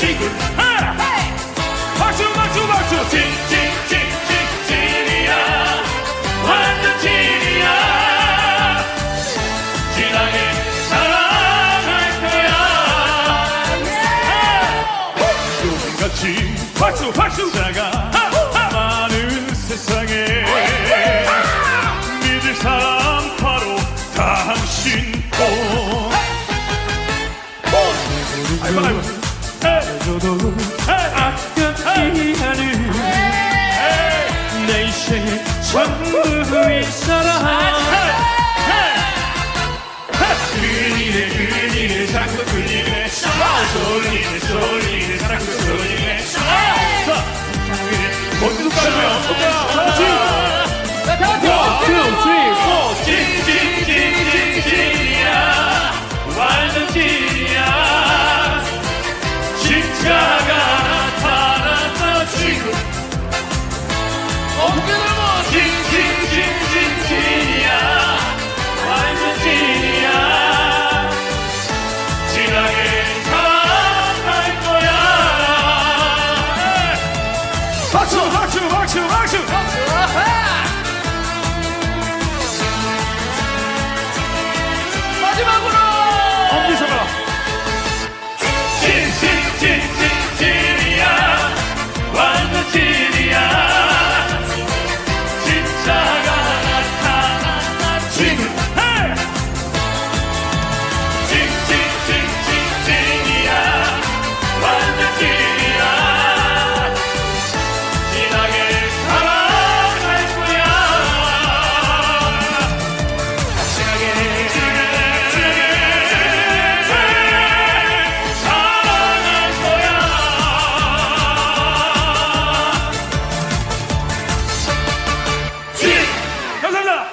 친구. 하나. 박수 박수 박수. 찐찐찐찐찐이야. 완전 찐이야. 진하게 사랑할 거야. 똑같이 박수 박수. 자가 많은 세상에 사람 바로 당신뿐 아이고 아이고. 해줘도 아깝지 않은 내 인생 전부의 사랑 끌리네 끌리네 자꾸 끌리네 쏠리네 쏠리네 자꾸 쏠리네 어디서 까는 거야? 다 같이! 다 같이! 1, 2, 3, 4 Haksu, haksu, haksu, haksu. haksu.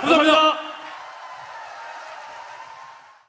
감사합니다.